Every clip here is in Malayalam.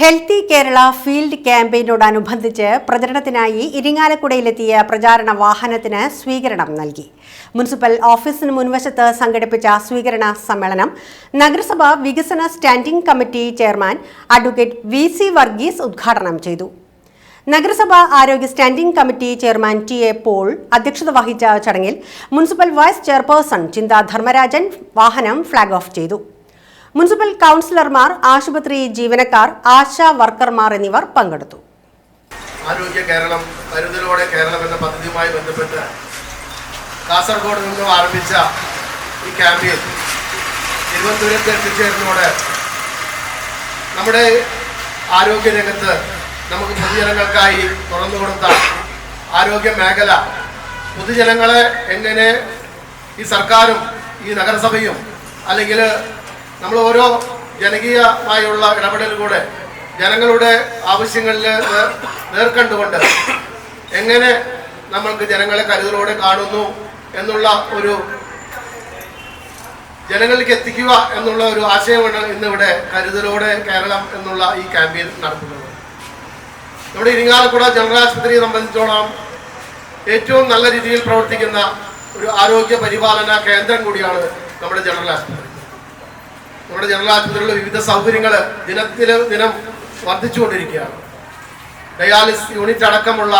ഹെൽത്തി കേരള ഫീൽഡ് ക്യാമ്പയിനോടനുബന്ധിച്ച് പ്രചരണത്തിനായി ഇരിങ്ങാലക്കുടയിലെത്തിയ പ്രചാരണ വാഹനത്തിന് സ്വീകരണം നൽകി. മുനിസിപ്പൽ ഓഫീസിന് മുൻവശത്ത് സംഘടിപ്പിച്ച സ്വീകരണ സമ്മേളനം നഗരസഭ വികസന standing committee chairman advocate V C Varghese ഉദ്ഘാടനം ചെയ്തു. നഗരസഭ ആരോഗ്യ standing committee chairman T A Paul അധ്യക്ഷത വഹിച്ച ചടങ്ങിൽ മുനിസിപ്പൽ വൈസ് ചെയർപേഴ്സൺ ചിന്താ ധർമ്മരാജൻ വാഹനം ഫ്ളാഗ് ഓഫ് ചെയ്തു. മുനിസിപ്പൽ കൗൺസിലർമാർ ആശുപത്രി ജീവനക്കാർ ആശാ വർക്കർമാർ എന്നിവർ പങ്കെടുത്തു. ആരോഗ്യ കേരളം കരുതലോടെ കേരളം എന്ന പദ്ധതിയുമായി ബന്ധപ്പെട്ട് കാസർഗോഡ് നിന്നും ആരംഭിച്ച ഈ ക്യാമ്പയിൻ തിരുവനന്തപുരത്ത് എത്തിച്ചേർന്നതോടെ നമ്മുടെ ആരോഗ്യ രംഗത്ത് നമുക്ക് പൊതുജനങ്ങൾക്കായി തുറന്നു കൊടുത്ത ആരോഗ്യ മേഖല പൊതുജനങ്ങളെ എങ്ങനെ ഈ സർക്കാരും ഈ നഗരസഭയും അല്ലെങ്കിൽ നമ്മൾ ഓരോ ജനകീയമായുള്ള ഇടപെടലിലൂടെ ജനങ്ങളുടെ ആവശ്യങ്ങളിൽ നേർക്കണ്ടുകൊണ്ട് എങ്ങനെ നമ്മൾക്ക് ജനങ്ങളെ കരുതലോടെ കാണുന്നു എന്നുള്ള ഒരു ജനങ്ങളിലേക്ക് എത്തിക്കുക എന്നുള്ള ഒരു ആശയമാണ് ഇന്നിവിടെ കരുതലോടെ കേരളം എന്നുള്ള ഈ ക്യാമ്പയിൻ നടത്തുന്നത്. നമ്മുടെ ഇരിങ്ങാലക്കുട ജനറൽ ആശുപത്രിയെ സംബന്ധിച്ചോളം ഏറ്റവും നല്ല രീതിയിൽ പ്രവർത്തിക്കുന്ന ഒരു ആരോഗ്യ പരിപാലന കേന്ദ്രം കൂടിയാണ് നമ്മുടെ ജനറൽ ആശുപത്രി. നമ്മുടെ ജനറൽ ആശുപത്രിയിലെ വിവിധ സൗകര്യങ്ങൾ ദിനത്തിൽ ദിനം വർദ്ധിച്ചുകൊണ്ടിരിക്കുകയാണ്. ഡയാലിസിസ് യൂണിറ്റ് അടക്കമുള്ള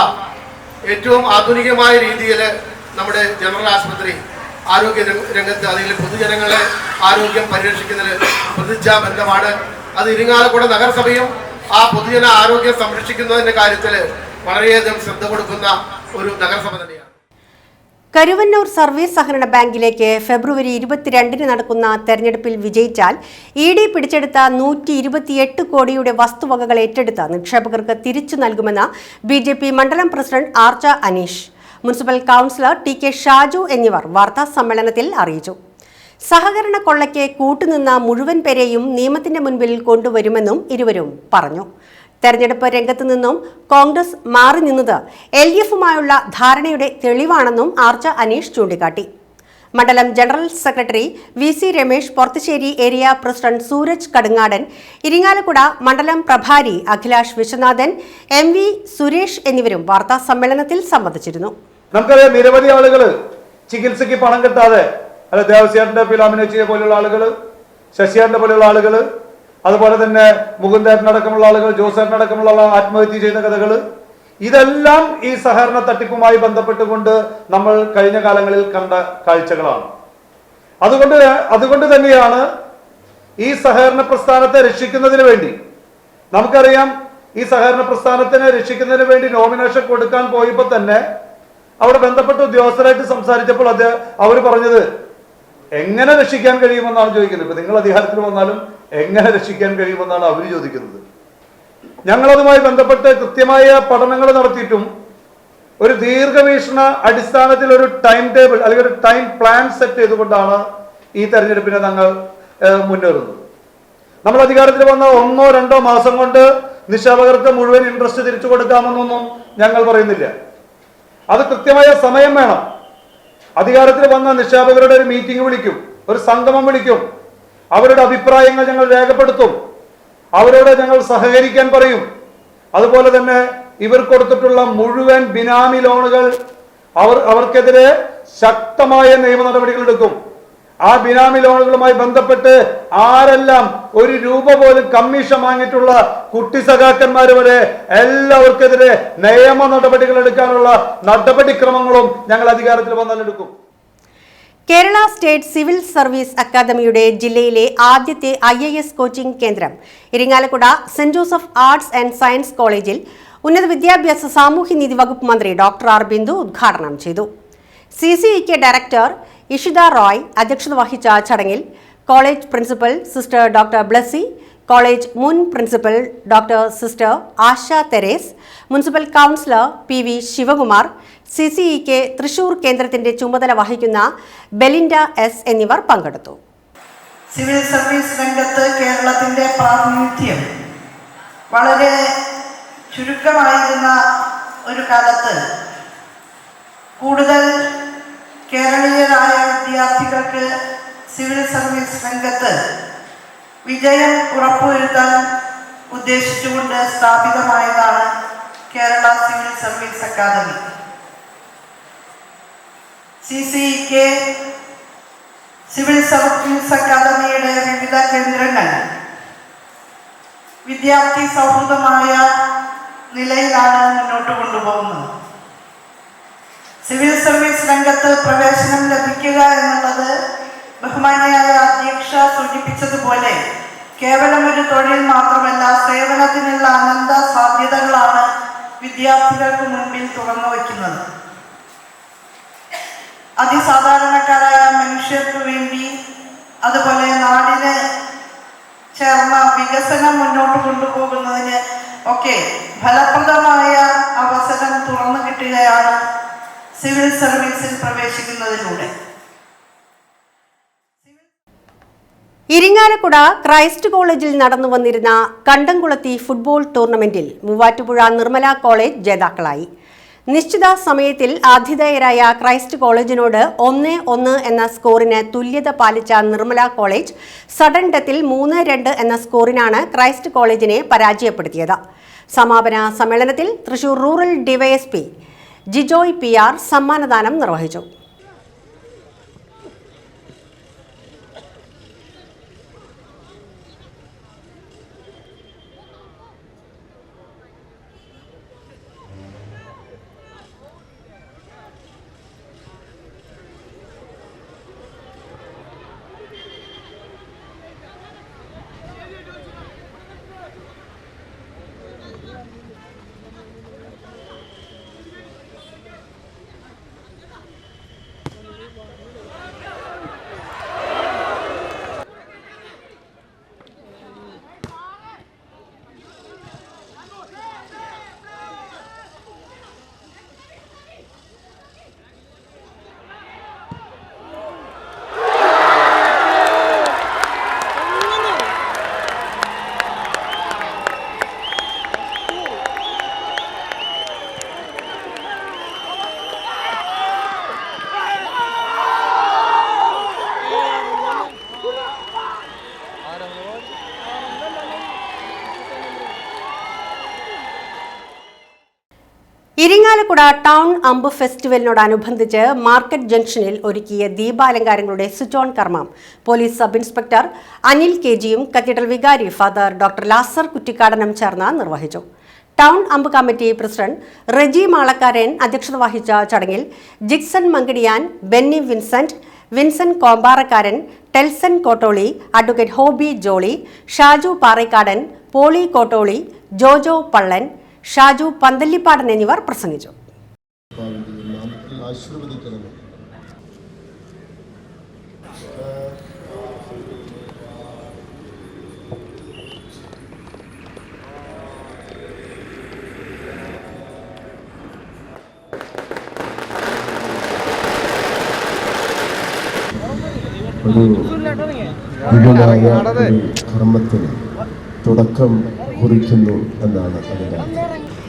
ഏറ്റവും ആധുനികമായ രീതിയിൽ നമ്മുടെ ജനറൽ ആശുപത്രി ആരോഗ്യ രംഗ- രംഗത്ത് അതിൽ പൊതുജനങ്ങളെ ആരോഗ്യം പരിരക്ഷിക്കുന്നതിൽ പ്രതിജ്ഞാബദ്ധമാണ് അത് ഇരിങ്ങാലക്കുട നഗരസഭയും ആ പൊതുജന ആരോഗ്യം സംരക്ഷിക്കുന്നതിന്റെ കാര്യത്തിൽ വളരെയധികം ശ്രദ്ധ കൊടുക്കുന്ന ഒരു നഗരസഭ തന്നെയാണ്. കരുവന്നൂർ സർവീസ് സഹകരണ ബാങ്കിലേക്ക് ഫെബ്രുവരി ഇരുപത്തിരണ്ടിന് നടക്കുന്ന തെരഞ്ഞെടുപ്പിൽ വിജയിച്ചാൽ ഇ ഡി പിടിച്ചെടുത്ത നൂറ്റി ഇരുപത്തിയെട്ട് കോടിയുടെ വസ്തുവകകൾ ഏറ്റെടുത്ത് നിക്ഷേപകർക്ക് തിരിച്ചു നൽകുമെന്ന് ബി ജെ പി മണ്ഡലം president Archa Aneesh. Municipal councillor T K Shaju എന്നിവർ വാർത്താ സമ്മേളനത്തിൽ അറിയിച്ചു. സഹകരണ കൊള്ളയ്ക്ക് കൂട്ടുനിന്ന മുഴുവൻ പേരെയും നിയമത്തിന്റെ മുൻപിൽ കൊണ്ടുവരുമെന്നും ഇരുവരും പറഞ്ഞു. തെരഞ്ഞെടുപ്പ് രംഗത്ത് നിന്നും കോൺഗ്രസ് മാറി നിന്നത് എൽ ഡി എഫുമായുള്ള ധാരണയുടെ തെളിവാണെന്നും ആർച്ച അനീഷ് ചൂണ്ടിക്കാട്ടി. മണ്ഡലം general secretary V C Ramesh Porathussery area president Sooraj Kadungadan Iringalakuda മണ്ഡലം പ്രഭാരി അഖിലാഷ് വിശ്വനാഥൻ എം വി സുരേഷ് എന്നിവരും വാർത്താ സമ്മേളനത്തിൽ സംബന്ധിച്ചിരുന്നു നമുക്കറിയാം നിരവധി ആളുകൾ ചികിത്സയ്ക്ക് പണം കിട്ടാതെ അല്ല ദേവസ്യാറിന്റെ പോലെയുള്ള ആളുകൾ ശശിയാറിന്റെ പോലെയുള്ള ആളുകൾ അതുപോലെ തന്നെ മുകുന്ദേട്ടനടക്കമുള്ള ആളുകൾ ജോസേട്ടനടക്കമുള്ള ആളുകൾ ആത്മഹത്യ ചെയ്ത കഥകൾ ഇതെല്ലാം ഈ സഹകരണ തട്ടിപ്പുമായി ബന്ധപ്പെട്ടുകൊണ്ട് നമ്മൾ കഴിഞ്ഞ കാലങ്ങളിൽ കണ്ട കാഴ്ചകളാണ്. അതുകൊണ്ട് അതുകൊണ്ട് തന്നെയാണ് ഈ സഹകരണ പ്രസ്ഥാനത്തെ രക്ഷിക്കുന്നതിന് വേണ്ടി നമുക്കറിയാം ഈ സഹകരണ പ്രസ്ഥാനത്തിനെ രക്ഷിക്കുന്നതിന് വേണ്ടി നോമിനേഷൻ കൊടുക്കാൻ പോയപ്പോൾ തന്നെ അവിടെ ബന്ധപ്പെട്ട ഉദ്യോഗസ്ഥരായിട്ട് സംസാരിച്ചപ്പോൾ അത് അവർ പറഞ്ഞത് എങ്ങനെ രക്ഷിക്കാൻ കഴിയുമെന്നാണ് ചോദിക്കുന്നത്? ഇപ്പൊ നിങ്ങൾ അധികാരത്തിൽ വന്നാലും എങ്ങനെ രക്ഷിക്കാൻ കഴിയുമെന്നാണ് അവർ ചോദിക്കുന്നത്. ഞങ്ങളതുമായി ബന്ധപ്പെട്ട് കൃത്യമായ പഠനങ്ങൾ നടത്തിയിട്ടും ഒരു ദീർഘവീക്ഷണ അടിസ്ഥാനത്തിൽ ഒരു ടൈം ടേബിൾ അല്ലെങ്കിൽ ഒരു ടൈം പ്ലാൻ സെറ്റ് ചെയ്തുകൊണ്ടാണ് ഈ തെരഞ്ഞെടുപ്പിനെ ഞങ്ങൾ മുന്നേറുന്നത്. നമ്മൾ അധികാരത്തിൽ വന്ന ഒന്നോ രണ്ടോ മാസം കൊണ്ട് നിക്ഷേപകർക്ക് മുഴുവൻ ഇൻട്രസ്റ്റ് തിരിച്ചു കൊടുക്കാമെന്നൊന്നും ഞങ്ങൾ പറയുന്നില്ല. അത് കൃത്യമായ സമയം വേണം. അധികാരത്തിൽ വന്ന നിക്ഷേപകരുടെ ഒരു മീറ്റിംഗ് വിളിക്കും ഒരു സംഗമം വിളിക്കും. അവരുടെ അഭിപ്രായങ്ങൾ ഞങ്ങൾ രേഖപ്പെടുത്തും. അവരോട് ഞങ്ങൾ സഹകരിക്കാൻ പറയും. അതുപോലെ തന്നെ ഇവർ കൊടുത്തിട്ടുള്ള മുഴുവൻ ബിനാമി ലോണുകൾ അവർ അവർക്കെതിരെ ശക്തമായ നിയമ നടപടികൾ എടുക്കും. ആ ബിനാമി ലോണുകളുമായി ബന്ധപ്പെട്ട് ആരെല്ലാം ഒരു രൂപ പോലും കമ്മീഷൻ വാങ്ങിയിട്ടുള്ള കുട്ടി സഖാക്കന്മാർ വരെ എല്ലാവർക്കെതിരെ നിയമ നടപടികൾ എടുക്കാനുള്ള നടപടിക്രമങ്ങളും ഞങ്ങൾ അധികാരത്തിൽ വന്നാൽ എടുക്കും. കേരള സ്റ്റേറ്റ് സിവിൽ സർവീസ് അക്കാദമിയുടെ ജില്ലയിലെ ആദ്യത്തെ ഐ എ എസ് കോച്ചിംഗ് കേന്ദ്രം. Iringalakuda saint Joseph arts and science കോളേജിൽ ഉന്നത വിദ്യാഭ്യാസ സാമൂഹ്യനീതി വകുപ്പ് മന്ത്രി ഡോക്ടർ ആർ ബിന്ദു ഉദ്ഘാടനം ചെയ്തു. C C E K director Ishita Roy അധ്യക്ഷത വഹിച്ച ചടങ്ങിൽ college principal sister doctor Blessy college മുൻ principal doctor sister Asha Theres municipal councillor P V Sivakumar C C E K Thrissur കേന്ദ്രത്തിന്റെ ചുമതല വഹിക്കുന്ന ബെലിൻഡ എസ് എന്നിവർ പങ്കെടുത്തു. സിവിൽ സർവീസ് രംഗത്ത് കേരളത്തിന്റെ പ്രാതിനിധ്യം വളരെ ചുരുക്കമായിരുന്ന ഒരു കാലത്ത് കൂടുതൽ കേരളീയരായ വിദ്യാർത്ഥികൾക്ക് സിവിൽ സർവീസ് രംഗത്ത് വിജയം ഉറപ്പുവരുത്താൻ ഉദ്ദേശിച്ചുകൊണ്ട് സ്ഥാപിതമായതാണ് Kerala civil service academy. C K civil service അക്കാദമിയുടെ വിവിധ കേന്ദ്രങ്ങൾ വിദ്യാർത്ഥി സൗഹൃദമായ നിലയിലാണ് മുന്നോട്ട് കൊണ്ടുപോകുന്നത്. സിവിൽ സർവീസ് രംഗത്ത് പ്രവേശനം ലഭിക്കുക എന്നുള്ളത് ബഹുമാനിയായ അധ്യക്ഷ സൂചിപ്പിച്ചതുപോലെ കേവലം ഒരു തൊഴിൽ മാത്രമല്ല സേവനത്തിനുള്ള അനന്ത സാധ്യതകളാണ് വിദ്യാർത്ഥികൾക്ക് മുൻപിൽ തുറന്നു വയ്ക്കുന്നത്. അതിസാധാരണക്കാരായ മനുഷ്യർക്ക് വേണ്ടി അതുപോലെ നാടിന് ചേർന്ന വികസനം മുന്നോട്ട് കൊണ്ടുപോകുന്നതിന് ഒക്കെ ഫലപ്രദമായ അവസരം തുറന്നു കിട്ടുകയാണ് സിവിൽ സർവീസിൽ പ്രവേശിക്കുന്നതിലൂടെ. ഇരിങ്ങാലക്കുട ക്രൈസ്റ്റ് കോളേജിൽ നടന്നു വന്നിരുന്ന കണ്ടംകുളത്തി ഫുട്ബോൾ ടൂർണമെന്റിൽ മൂവാറ്റുപുഴ നിർമ്മല കോളേജ് ജേതാക്കളായി. നിശ്ചിത സമയത്തിൽ ആതിഥേയരായ ക്രൈസ്റ്റ് കോളേജിനോട് ഒന്ന് ഒന്ന് എന്ന സ്കോറിന് തുല്യത പാലിച്ച നിർമ്മല കോളേജ് സഡൻ ഡെത്തിൽ മൂന്ന് രണ്ട് എന്ന സ്കോറിനാണ് ക്രൈസ്റ്റ് കോളേജിനെ പരാജയപ്പെടുത്തിയത്. സമാപന സമ്മേളനത്തിൽ Thrissur rural DYSP Jijoy P R സമ്മാനദാനം നിർവഹിച്ചു. ഇരിങ്ങാലക്കുട ടൗൺ അമ്പ് ഫെസ്റ്റിവലിനോടനുബന്ധിച്ച് മാർക്കറ്റ് ജംഗ്ഷനിൽ ഒരുക്കിയ ദീപാലങ്കാരങ്ങളുടെ സ്വിച്ച് ഓൺ കർമ്മം. Police sub inspector Anil K ജിയും കത്തീഡ്രൽ വികാരി ഫാദർ ഡോക്ടർ ലാസർ കുറ്റിക്കാടനും ചേർന്ന് നിർവഹിച്ചു. ടൗൺ അമ്പ് കമ്മിറ്റി പ്രസിഡന്റ് റെജി മാളക്കാരൻ അധ്യക്ഷത വഹിച്ച ചടങ്ങിൽ Jixon Mankidiyan Benny Vincent Vincent Kombarakkaran Telson Kottoli advocate Hobby Jolly Shaju Parekkadan Poly Kottoli Jojo Pallan Shaju Panthallippadan എന്നിവർ പ്രസംഗിച്ചു ഒരു തുടക്കം കുറിക്കുന്നു എന്നാണ് അതിന്റെ.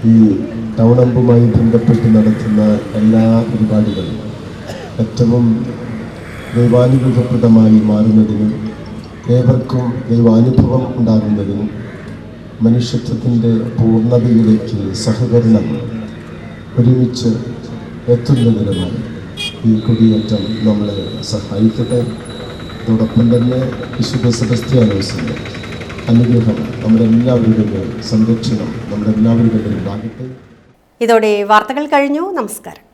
ഈ ടൗണമ്പുമായി ബന്ധപ്പെട്ട് നടത്തുന്ന എല്ലാ പരിപാടികളും ഏറ്റവും ദൈവാനുഗ്രഹപ്രദമായി മാറുന്നതിനും ഏവർക്കും ദൈവാനുഭവം ഉണ്ടാകുന്നതിനും മനുഷ്യത്വത്തിന്റെ പൂർണതയിലേക്ക് സഹകരണം ഒരുമിച്ച് എത്തുന്നതിനുമായി ഈ കുടിയേറ്റം നമ്മളെ സഹായിക്കട്ടെ. അതോടൊപ്പം തന്നെ വിശുദ്ധ സെബസ്ത്യാനോസിന്റെ അനുഗ്രഹം മേൽ സംരക്ഷണം മേൽ ഉണ്ടാകട്ടെ. ഇതോടെ വാർത്തകൾ കഴിഞ്ഞു. നമസ്കാരം.